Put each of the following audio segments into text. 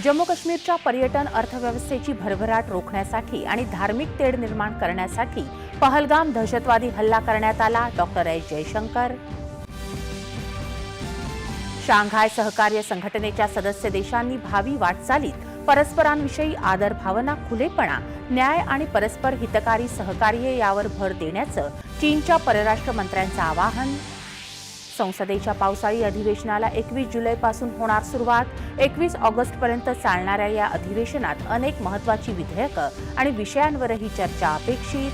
जम्मू काश्मीरच्या पर्यटन अर्थव्यवस्थेची भरभराट रोखण्यासाठी आणि धार्मिक तेढ निर्माण करण्यासाठी पहलगाम दहशतवादी हल्ला करण्यात आला. Doctor S. जयशंकर. शांघाय सहकार्य संघटनेच्या सदस्य देशांनी भावी वाटचालीत परस्परांविषयी आदर भावना खुलेपणा न्याय आणि परस्पर हितकारी सहकार्य यावर भर देण्याचं चीनच्या परराष्ट्र मंत्र्यांचं आवाहन. संसदेच्या पावसाळी अधिवेशनाला एकवीस जुलैपासून होणार सुरुवात एकवीस ऑगस्टपर्यंत चालणाऱ्या या अधिवेशनात अनेक महत्वाची विधेयकं आणि विषयांवरही चर्चा अपेक्षित.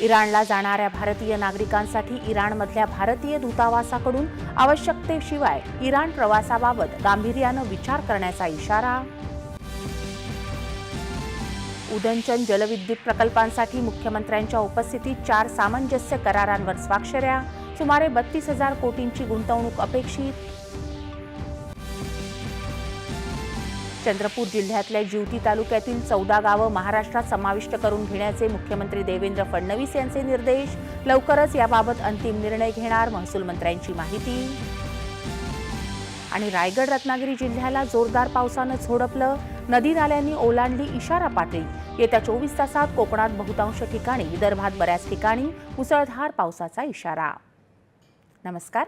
इराणला जाणाऱ्या भारतीय नागरिकांसाठी इराणमधल्या भारतीय दूतावासाकडून आवश्यकतेशिवाय इराण प्रवासाबाबत गांभीर्यानं विचार करण्याचा इशारा उदंचन जलविद्युत प्रकल्पांसाठी मुख्यमंत्र्यांच्या उपस्थितीत चार सामंजस्य करारांवर स्वाक्षऱ्या सुमारे बत्तीस हजार कोटींची गुंतवणूक अपेक्षित. चंद्रपूर जिल्ह्यातल्या जिवती तालुक्यातील चौदा गावं महाराष्ट्रात समाविष्ट करून घेण्याचे मुख्यमंत्री देवेंद्र फडणवीस यांचे निर्देश. लवकरच याबाबत अंतिम निर्णय घेणार महसूल मंत्र्यांची माहिती. आणि रायगड रत्नागिरी जिल्ह्याला जोरदार पावसानं झोडपलं. नदी नाल्यांनी ओलांडली इशारा पातळी येत्या चोवीस तासात कोकणात बहुतांश ठिकाणी विदर्भात बऱ्याच ठिकाणी मुसळधार पावसाचा इशारा. नमस्कार.